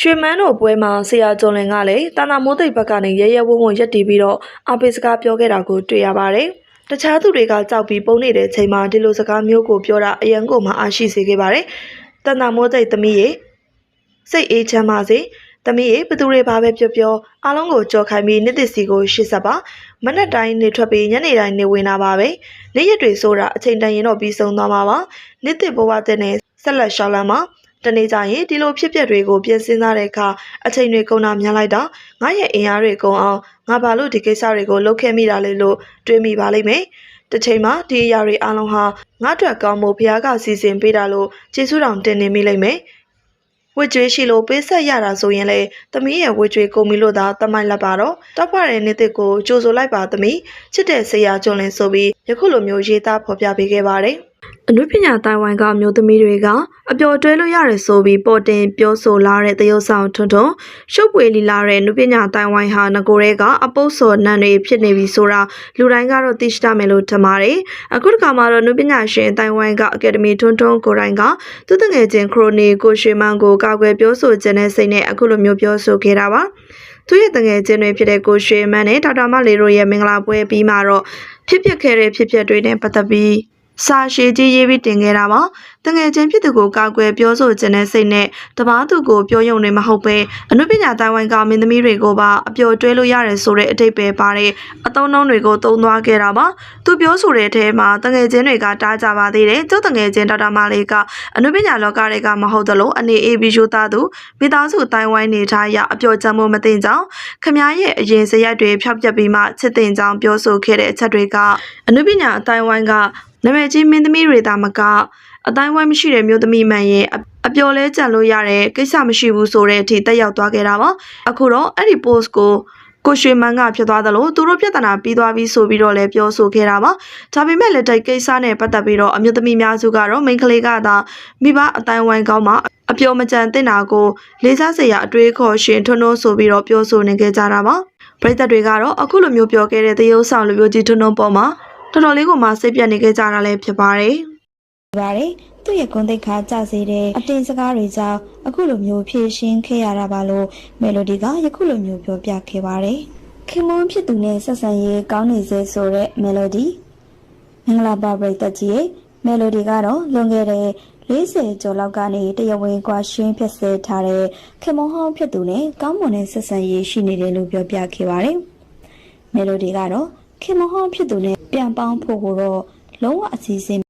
ရွှေမန်းတို့ပွဲမှာဆရာကျော်လင်ကလည်းတာနာမိုးသိပ်ဘက်ကနေရဲရဲဝံ့ဝံ့ရက်တီးပြီးတော့အပိစကားပြောခဲ့တာကိုတွေ့ရပါတယ်။တခြားသူတွေကကြောက်ပြီးပုံနေတဲ့ချိန်မှာဒီလိုစကားမျိုးကိုပြောတာအရန်ကိုမှအားရှိစေခဲ့ပါတယ်။တာနာမိုးသိပ်သမီးရဲ့စိတ်အေးချမ်းပါစေ။သမီးရဲ့ဘသူတွေပါပဲပြောပြောအားလုံးကိုကြော်ခိုင်းပြီးနှစ်သက်စီကိုရှစ်ဆက်ပါမနက်တိုင်းနေထွက်ပြီးညနေတိုင်းနေဝင်တာပါပဲနေ့ရက်တွေဆိုတာအချိန်တန်ရင်တော့ပြီးဆုံးသွားမှာပါနှစ်သက်ဘဝတဲ့နဲ့ဆက်လက်ရှောက်လန်းပါ တနေ့ကျရင်ဒီလိုဖြစ်ပျက်တွေကိုပြင်ဆင်စားတဲ့အခါအချိန်တွေကုန်တာများလိုက်တာငါရဲ့အင်အားတွေကုန်အောင်ငါဘာလို့ဒီကိစ္စတွေကိုလုပ်ခဲ့မိတာလဲလို့တွေးမိပါလိမ့်မယ်တစ်ချိန်မှာဒီအရာတွေအလုံးဟာငါ့အတွက်ကောင်းဖို့ဘုရားကစီစဉ်ပေးတာလို့ကျေးဇူးတော်တင်နေမိလိမ့်မယ်ဝစ်ကြွေးရှိလို့ပေးဆက်ရတာဆိုရင်လေသမီးရဲ့ဝစ်ကြွေးကုန်ပြီလို့သာတမိုက်လက်ပါတော့တောက်ဖတဲ့နေ့တစ်ကိုကြိုဆိုလိုက်ပါသမီးချစ်တဲ့ဆရာကျွန်းလင်းဆိုပြီးယခုလိုမျိုးရေးသားဖော်ပြပေးခဲ့ပါတယ် အနုပညာတိုင်ဝမ်ကအမျိုးသမီးတွေကအပျော်တွဲလို့ရတယ်ဆိုပြီးပေါ်တင်ပြောဆိုလာတဲ့တရုတ်ဆောင်ထွန်းထွန်းရှုပ်ပွေလီလာတဲ့နုပညာတိုင်ဝမ်ဟာငကိုရဲကအပုတ်စော်နံတွေဖြစ်နေပြီဆိုတာလူတိုင်းကတော့သိရှိတတ်မယ်လို့ထင်ပါတယ်အခုတစ်ခါမှာတော့နုပညာရှင်တိုင်ဝမ်ကအကယ်ဒမီထွန်းထွန်းကိုယ်တိုင်ကသူတငယ်ချင်းခရိုနီကိုရွှေမန်းကိုကာကွယ်ပြောဆိုခြင်းနဲ့စိတ်နဲ့အခုလိုမျိုးပြောဆိုခဲ့တာပါသူရဲ့တငယ်ချင်းတွေဖြစ်တဲ့ကိုရွှေမန်းနဲ့ဒေါက်တာမလေးတို့ရဲ့မင်္ဂလာပွဲပြီးမှတော့ဖြစ်ပျက်ခဲ့တဲ့ဖြစ်ပျက်တွေနဲ့ပတ်သက်ပြီး စာရှည်ကြီးရေးပြီးတင်ခဲ့တာပါတငယ်ချင်းဖြစ်သူကိုကာကွယ်ပြောဆိုခြင်းနဲ့စိတ်နဲ့တပားသူကိုပြောရုံနဲ့မဟုတ်ပဲအနုပညာတိုင်းဝိုင်းကမင်းသမီးတွေကိုပါအပျော်တွဲလို့ရတယ်ဆိုတဲ့အတိတ်ပဲပါတဲ့အသုံးနှုန်းတွေကိုသုံးသွားခဲ့တာပါသူပြောဆိုတဲ့အထဲမှာတငယ်ချင်းတွေကတားကြပါသေးတယ်ကျုပ်တငယ်ချင်းဒေါက်တာမလေးကအနုပညာလောကတွေကမဟုတ်သလိုအနေအေးပြီးယူသားသူမိသားစုတိုင်းဝိုင်းနေထားရအပျော်ချမ်းမှုမသိကြောင်းခမားရဲ့အရင်စရက်တွေဖျောက်ပြက်ပြီးမှချစ်တင်ကြောင်းပြောဆိုခဲ့တဲ့အချက်တွေကအနုပညာအတိုင်းဝိုင်းက နာမည်ကြီးမင်းသမီးတွေသာမကအတိုင်းဝိုင်းမရှိတဲ့မျိုးသမီးမှန်ရဲ့အအပျော်လဲကြံလို့ရတဲ့ကိစ္စမရှိဘူးဆိုတဲ့အထိတက်ရောက်သွားခဲ့တာပါအခုတော့အဲ့ဒီ post ကိုကိုရွှေမန်းကဖြစ်သွားသလိုသူတို့ပြဿနာပြီးသွားပြီဆိုပြီးတော့လည်းပြောဆိုခဲ့တာပါဒါပေမဲ့လက်တိုက်ကိစ္စနဲ့ပတ်သက်ပြီးတော့အမျိုးသမီးများစုကတော့မိန်းကလေးကသာမိဘအတိုင်းဝိုင်းကောင်းမှအပျော်မကြံတင်တာကိုလေးစားစရာအတွေးခေါ်ရှင်ထွန်းထွန်းဆိုပြီးတော့ပြောဆိုနေခဲ့ကြတာပါပရိသတ်တွေကတော့အခုလိုမျိုးပြောခဲ့တဲ့သရုပ်ဆောင်လူမျိုးကြီးထွန်းထွန်းပေါ်မှာ တော်တော်လေးကိုမှစိတ်ပြတ်နေခဲ့ကြတာလည်းဖြစ်ပါတယ်ပါတယ်သူ့ရဲ့ဂုဏ်သိက္ခာကျစေတဲ့အတင်းစကားတွေကြောင့်အခုလိုမျိုးဖြည့်ရှင်းခဲ့ရတာပါလို့မယ်လိုဒီကယခုလိုမျိုးပြောပြခဲ့ပါတယ်ခင်မွန်းဖြစ်သူနဲ့ဆက်ဆံရေးကောင်းနေစေဆိုတဲ့မယ်လိုဒီမင်္ဂလာပါပရိသတ်ကြီးရဲ့မယ်လိုဒီကတော့လွန်ခဲ့တဲ့40ကျော်လောက်ကနေတရားဝင်ကွာရှင်းဖြစ်စေထားတဲ့ခင်မွန်းဟောင်းဖြစ်သူနဲ့ကောင်းမွန်တဲ့ဆက်ဆံရေးရှိနေတယ်လို့ပြောပြခဲ့ပါတယ်မယ်လိုဒီကတော့ ခင်မွန်းဟောင်းဖြစ်သူနဲ့ပြန်ပေါင်းဖို့ကိုတော့လုံးဝအစီအစဉ်